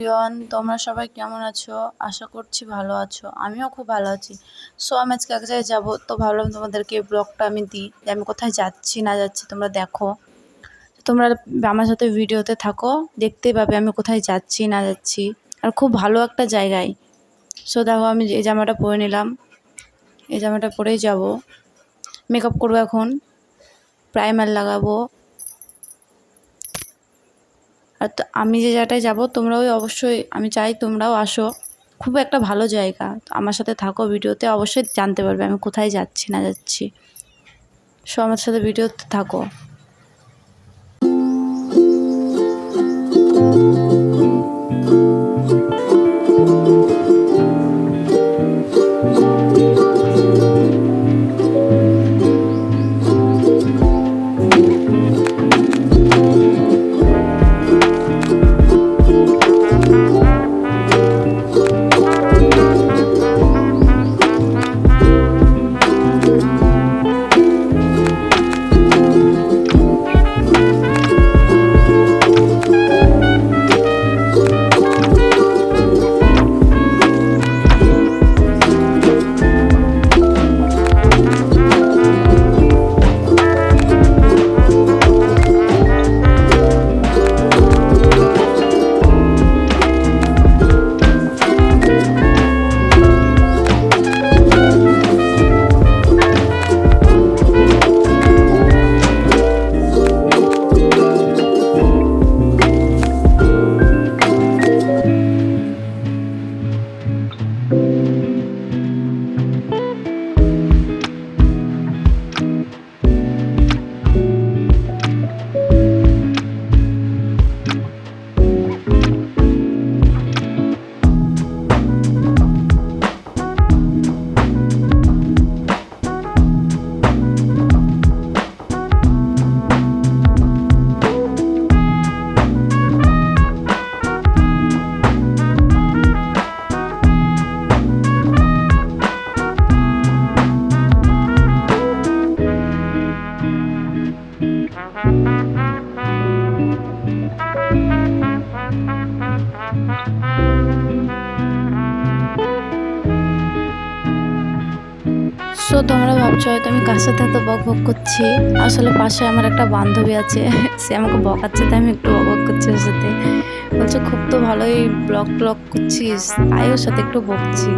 Everyone তোমরা সবাই কেমন আছো? আশা করছি ভালো আছো। আমিও খুব ভালো আছি। সো আমি আজকে এক জায়গায় যাব। তো ভাবলাম তোমাদেরকে ব্লগটা আমি দিই। যে আমি কোথায় যাচ্ছি, না যাচ্ছি, তোমরা দেখো। তোমরা আমার সাথে ভিডিওতে থাকো। দেখতেই পাবে আমি কোথায় যাচ্ছি, না যাচ্ছি। আর খুব ভালো একটা জায়গায়। সো দেখো, আমি এই জামাটা পরে নিলাম। এই জামাটা পরেই যাব। মেকআপ করব এখন। প্রাইমার লাগাবো আর তো আমি যে জায়গাটায় যাব, তোমরাও অবশ্যই, আমি চাই তোমরাও আসো। খুব একটা ভালো জায়গা। আমার সাথে থাকো ভিডিওতে, অবশ্যই জানতে পারবে আমি কোথায় যাচ্ছি, না যাচ্ছি। সো আমার সাথে ভিডিওতে থাকো। হয়তো আমি কার সাথে এত বক বক করছি? আসলে পাশে আমার একটা বান্ধবী আছে, সে আমাকে বকাচ্ছে, তাই আমি একটু বক বক করছি ওর সাথে। বলছে, খুব তো ভালোই ব্লক ব্লক করছিস, তাই ওর সাথে একটু বকছি।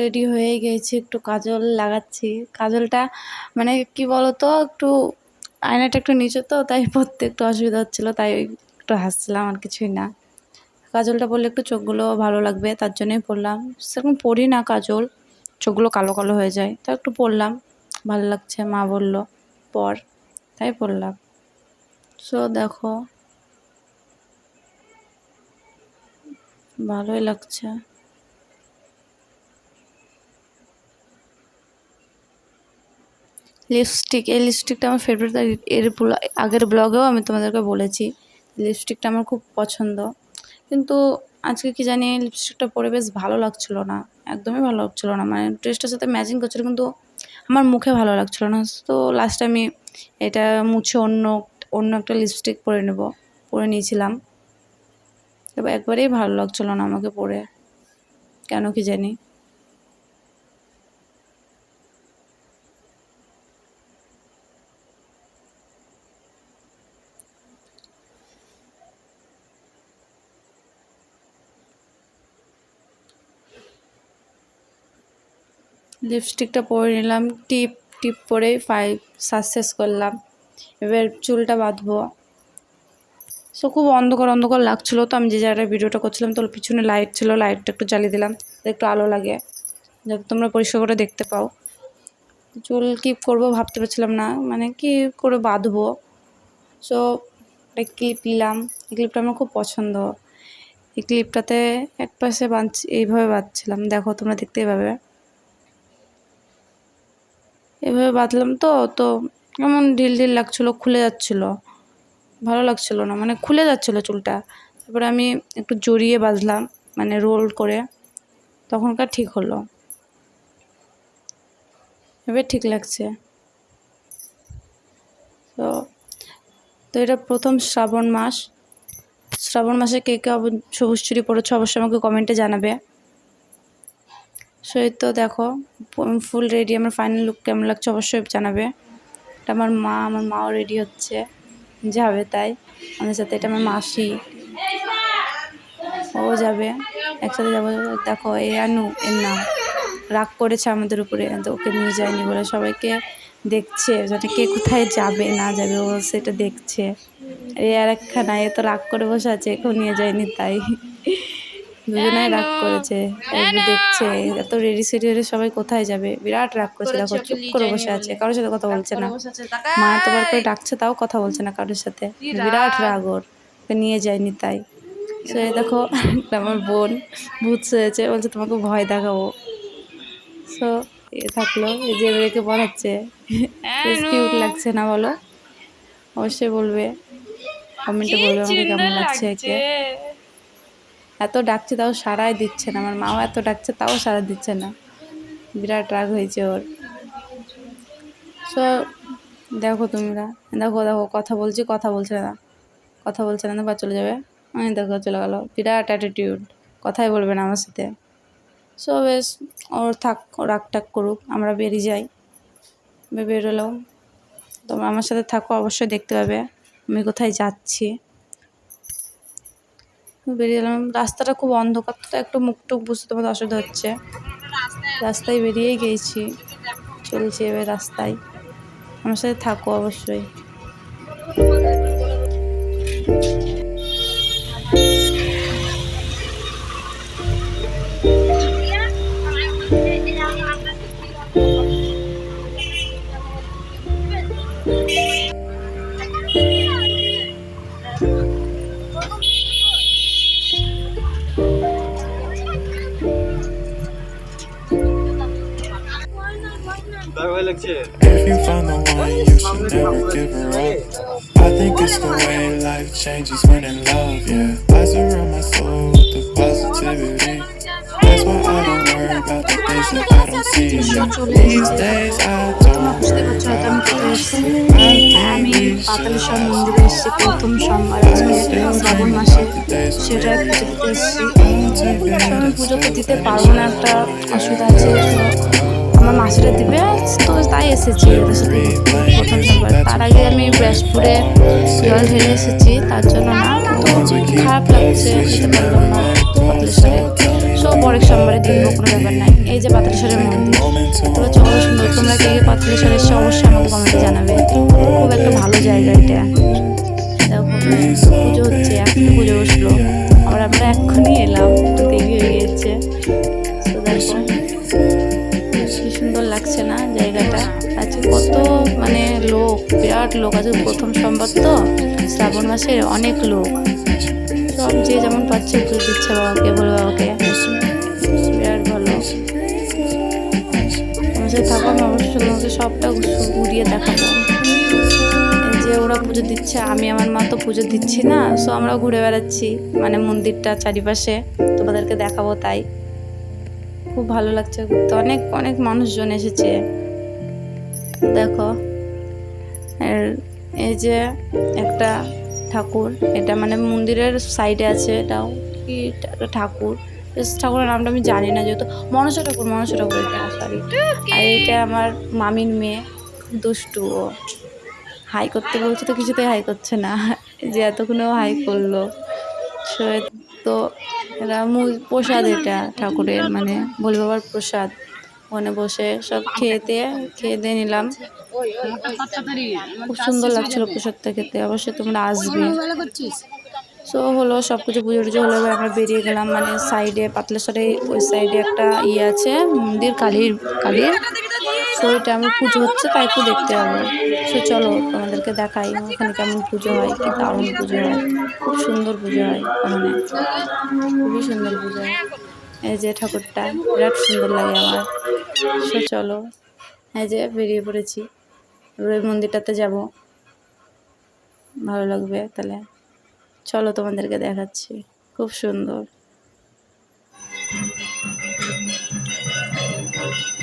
রেডি হয়ে গেছি, একটু কাজল লাগাচ্ছি। কাজলটা মানে কি বলতো, একটু আয়নাটা একটু নিচু তো, তাই পড়তে একটু অসুবিধা হচ্ছিল, তাই একটু হাসছিলাম আর কিছুই না। কাজলটা পরলে একটু চোখগুলো ভালো লাগবে, তার জন্যই পরলাম সেরকম পরি না কাজল, চোখগুলো কালো কালো হয়ে যায় তো একটু পরলাম ভালো লাগছে, মা বলল পর তাই পরলাম সো দেখো, ভালোই লাগছে। লিপস্টিক, এই লিপস্টিকটা আমার ফেভারিট এর আগের ব্লগেও আমি তোমাদেরকে বলেছি। লিপস্টিকটা আমার খুব পছন্দ। কিন্তু আজকে কি জানি লিপস্টিকটা পরে বেশ ভালো লাগছিল না, একদমই ভালো লাগছিল না। মানে ড্রেসটার সাথে ম্যাচিং করছিল, কিন্তু আমার মুখে ভালো লাগছিল না। তো লাস্টে আমি এটা মুছে অন্য অন্য একটা লিপস্টিক পরে নেব, পরে নিয়েছিলাম। এবার একবারেই ভালো লাগছিল না আমাকে পরে। কেন কি জানি। লিপস্টিকটা পরে নিলাম, টিপ টিপ পরে ফাইভ সাকসেস করলাম। এবার চুলটা বাঁধবো। সো খুব অন্ধকার অন্ধকার লাগছিল তো আমি যে জায়গাটায় ভিডিওটা করছিলাম, তো পিছনে লাইট ছিল লাইটটা একটু জ্বালিয়ে দিলাম একটু আলো লাগে। যাতে তোমরা পরিষ্কার করে দেখতে পাও। চুল কী করব ভাবতে পারছিলাম না মানে কি করে বাঁধবো। সো একটা ক্লিপ নিলাম। এই ক্লিপটা আমার খুব পছন্দ। এই ক্লিপটাতে এক পাশে বাঁধছি, এইভাবে বাঁধছিলাম। দেখো, তোমরা দেখতেই পাবে। এভাবে বাঁধলাম তো তো এমন ঢিল ঢিল লাগছিল, খুলে যাচ্ছিল। ভালো লাগছিল না মানে খুলে যাচ্ছিল চুলটা। তারপরে আমি একটু জড়িয়ে বাঁধলাম মানে রোল করে। তখনকার ঠিক হলো। এবার ঠিক লাগছে। তো তো এটা প্রথম শ্রাবণ মাস। শ্রাবণ মাসে কে কে সবুজ চুরি পড়েছো অবশ্যই আমাকে কমেন্টে জানাবে। সেই তো দেখো ফুল রেডি আমার ফাইনাল লুক কেমন লাগছে অবশ্যই জানাবে। এটা আমার মা, আমার মাও রেডি হচ্ছে, যাবে তাই। আমাদের সাথে এটা আমার মাসি, ও যাবে, একসাথে যাব। দেখো, এ আনু এর নাম রাগ করেছে আমাদের উপরে ওকে নিয়ে যায়নি বলে সবাইকে দেখছে যাতে কে কোথায় যাবে, না যাবে, ও সেটা দেখছে। এ আর একখানা, এ তো রাগ করে বসে আছে, একেও নিয়ে যায়নি তাই। দুজনেই রাগ করেছে। দেখছে এত রেডি সেডি হয়ে সবাই কোথায় যাবে? বিরাট রাগ করেছে দেখো চুপ করে বসে আছে কারোর সাথে কথা বলছে না। মা এতবার করে ডাকছে তাও কথা বলছে না কারোর সাথে। বিরাট রাগ ওর নিয়ে যায়নি তাই। সে দেখো আমার বোন ভূত হয়েছে বলছে তোমাকে ভয় দেখাবো। সো এ থাকল এই যে এবারে পড়াচ্ছে কিউট লাগছে না বলো? অবশ্যই বলবে কমেন্টে বলবে আমাকে কেমন লাগছে একে। এত ডাকছে তাও সারাই দিচ্ছে না, আমার মাও এত ডাকছে তাও সারা দিচ্ছে না। বিরাট রাগ হয়েছে ওর। সো দেখো তোমরা, দেখো দেখো, কথা বলছি, কথা বলছে না। কথা বলছে না, বা চলে যাবে। আমি দেখো, চলে গেলো। বিরাট অ্যাটিটিউড কথাই বলবে না আমার সাথে। সো বেশ, ওর থাক রাগ টাগ করুক, আমরা বেরিয়ে যাই। বেরোলাম। তোমরা আমার সাথে থাকো, অবশ্যই দেখতে পাবে। আমি কোথায় যাচ্ছি। বেরিয়ে এলাম। রাস্তাটা খুব অন্ধকার, তো একটু মুখ টুক বুঝতে তোমাদের অসুবিধা হচ্ছে। রাস্তায় বেরিয়েই গেছি, চলছি এবার রাস্তায়। আমার সাথে থাকো অবশ্যই। ভয় লাগছে If you found the one, you should never give her up. I think it's the way life changes when in love, yeah. I surround my soul with the positivity. That's why I don't worry about the things that I don't see. Yeah. These days I don't worry about those I আমি think we Pataleshwar মন্দিরে এসেছি প্রথম সোমবার আজকে শ্রাবণ মাসে সেটা পুজো দিতে এসেছি পুজো দিতে পারব না একটা অসুবিধা আছে তো আমার মাসিরা দিবে। তো তাই এসেছি প্রথম সোমবার তার আগে আমি ব্যাসপুরে জল ঢেলে এসেছি। তার জন্য না কিন্তু খারাপ লাগছে যেতে পারলাম না। পাতালেশ্বরে সো পরের সোমবারে দেখব কোনো ব্যাপার নাই। এই যে পাতালেশ্বরের মন্দির তো চলো, সুন্দর। তোমরা কে কে পাতালেশ্বর এসে অবশ্যই আমাকে কমেন্টে জানাবে। খুব একটা ভালো জায়গা এটা। পুজো হচ্ছে এখন পুজো বসল। আবার আমরা এক্ষুনি এলাম। একটু দেরি হয়ে গিয়েছে। তো দেখো। সুন্দর লাগছে না জায়গাটা? আজকে কত মানে লোক, বিরাট লোক আছে প্রথম সোমবার তো? শ্রাবণ মাসের অনেক লোক। সব যে যেমন পাচ্ছে একটু দিচ্ছে বাবাকে, বলে বাবাকে। বিরাট ভালো। আমার সাথে থাকো, আমি অবশ্যই তোমাকে সবটা ঘুরিয়ে দেখাবো। যে ওরা পুজো দিচ্ছে, আমি আমার মা তো পুজো দিচ্ছি না সো আমরা ঘুরে বেড়াচ্ছি। মানে মন্দিরটা চারিপাশে, তোমাদেরকে দেখাবো তাই। খুব ভালো লাগছে ঘুরতে। অনেক অনেক মানুষজন এসেছে। দেখো এই যে একটা ঠাকুর, এটা মানে মন্দিরের সাইডে আছে, এটাও কি ঠাকুর? ঠাকুরের নামটা আমি জানি না যেহেতু। মনসা ঠাকুর মনসা ঠাকুর এটা সরি আর এটা আমার মামির মেয়ে, দুষ্টু ও। হাই করতে বলছে তো কিছুতেই হাই করছে না। যে এতক্ষণেও হাই করল। সে তো এরা মূল প্রসাদ এটা, ঠাকুরের মানে বলি বাবার প্রসাদ। ওখানে বসে সব খেয়ে দিয়ে খেয়ে দিয়ে নিলাম। খুব সুন্দর লাগছিল প্রসাদটা খেতে। অবশ্যই তোমরা আসবে। সো হলো সব কিছু পুজো টুজো হলো, এবার আমরা বেরিয়ে গেলাম। মানে সাইডে পাতলেশ্বরে ওই সাইডে একটা ইয়ে আছে, মন্দির, কালীর কালীর। ওইটা আমি পুজো হচ্ছে, তাই একটু দেখতে যাব সে চলো, তোমাদেরকে দেখাই ওখানে কেমন পুজো হয়, কি দারুণ পুজো হয়। খুব সুন্দর পুজো হয় ওখানে। খুবই সুন্দর পুজো হয়। এই যে ঠাকুরটা, বিরাট সুন্দর লাগে আমার। সে চলো, এই যে বেরিয়ে পড়েছি। ওই মন্দিরটাতে যাব। ভালো লাগবে তাহলে। চলো তোমাদেরকে দেখাচ্ছি। খুব সুন্দর।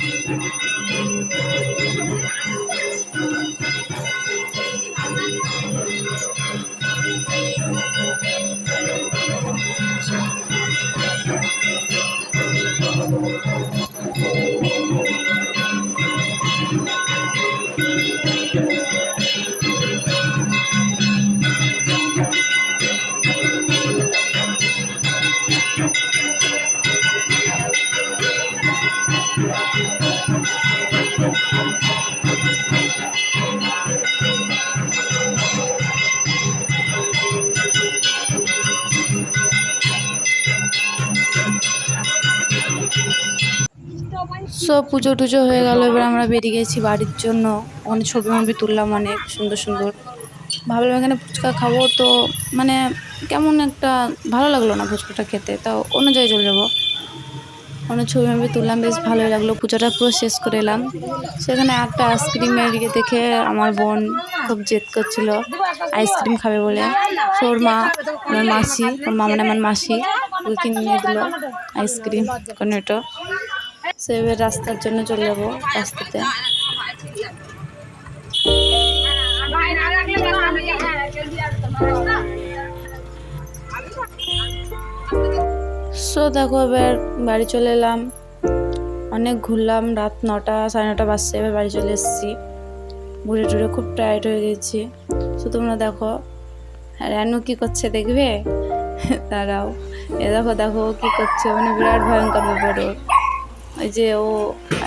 Thank you. পুজো টুজো হয়ে গেল, এবার আমরা বেরিয়ে গেছি বাড়ির জন্য। ওখানে ছবি মবি তুললাম, অনেক সুন্দর সুন্দর। ভাবলাম এখানে ফুচকা খাব, তো মানে কেমন একটা ভালো লাগল না ফুচকাটা খেতে, তাও অন্য জায়গায় চলে যাব। অনেক ছবি মবি তুললাম, বেশ ভালোই লাগল, পুজোটা পুরো শেষ করে এলাম। সেখানে একটা আইসক্রিমের ইয়ে দেখে আমার বোন খুব জেদ করছিল, আইসক্রিম খাবে বলে। তো ওর মা, আমার মাসি, ওর মা মানে আমার মাসি, ওকে কিনে দিল আইসক্রিম, কর্নেটো। সে এবার রাস্তার জন্য চলে যাব রাস্তাতে। সো দেখো, এবার বাড়ি চলে এলাম। অনেক ঘুরলাম, রাত নটা, সাড়ে নটা বাজছে, এবার বাড়ি চলে এসেছি। ঘুরে টুরে খুব টায়ার্ড হয়ে গেছি। সো তোমরা দেখো রানু কি করছে দেখবে? তারাও এ দেখো দেখো কি করছে মানে বিরাট ভয়ঙ্কর ব্যাপার ওর। যে ও,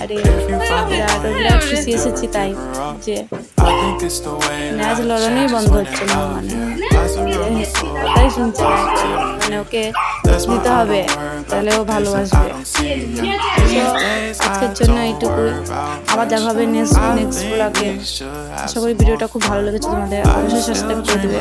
আরে বিরাট খুশি এসেছি তাই, যে লড়ানোই বন্ধ হচ্ছে না মানে. কথাই শুনছে মানে ওকে নিতে হবে, তাহলে ও ভালোবাসবে। আজকের জন্য এইটুকুই। আবার দেখা হবে নেক্সট নেক্সট ব্লগে আশা করি ভিডিওটা খুব ভালো লেগেছে তোমাদের, অবশ্যই সাবস্ক্রাইব করে দেবে।